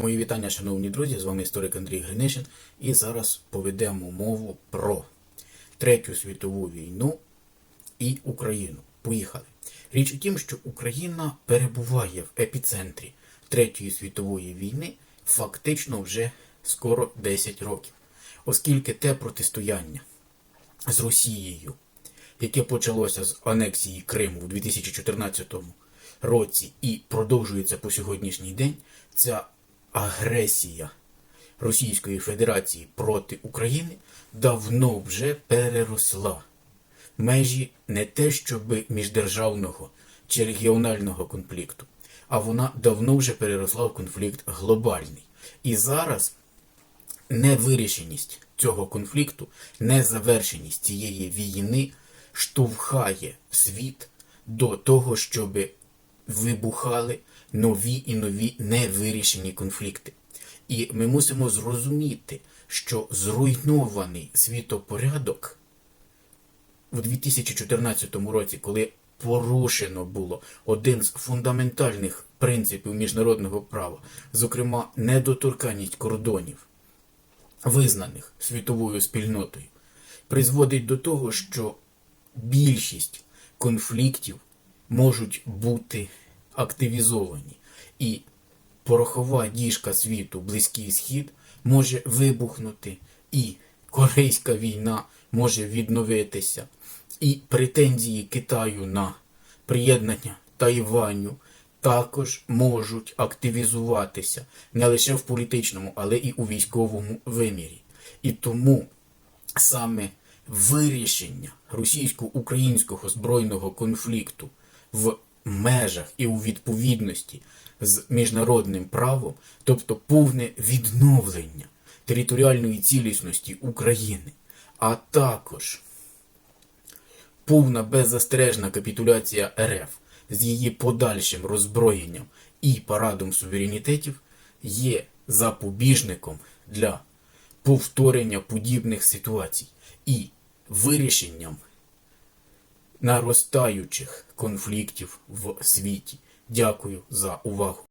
Мої вітання, шановні друзі, з вами історик Андрій Гринишин, і зараз поведемо мову про Третю світову війну і Україну. Поїхали. Річ у тім, що Україна перебуває в епіцентрі Третьої світової війни фактично вже скоро 10 років, оскільки те протистояння з Росією, яке почалося з анексії Криму у 2014 році і продовжується по сьогоднішній день, ця агресія Російської Федерації проти України давно вже переросла межі не те, щоби міждержавного чи регіонального конфлікту, а вона давно вже переросла в конфлікт глобальний. І зараз невирішеність цього конфлікту, незавершеність цієї війни штовхає світ до того, щоб вибухали нові і нові невирішені конфлікти. І ми мусимо зрозуміти, що зруйнований світопорядок у 2014 році, коли порушено було один з фундаментальних принципів міжнародного права, зокрема недоторканність кордонів, визнаних світовою спільнотою, призводить до того, що більшість конфліктів можуть бути активізовані, і порохова діжка світу, Близький Схід, може вибухнути, і Корейська війна може відновитися, і претензії Китаю на приєднання Тайваню також можуть активізуватися не лише в політичному, але і у військовому вимірі. І тому саме вирішення російсько-українського збройного конфлікту в межах і у відповідності з міжнародним правом, тобто повне відновлення територіальної цілісності України, а також повна беззастережна капітуляція РФ з її подальшим роззброєнням і парадом суверенітетів є запобіжником для повторення подібних ситуацій і вирішенням наростаючих конфліктів в світі. Дякую за увагу.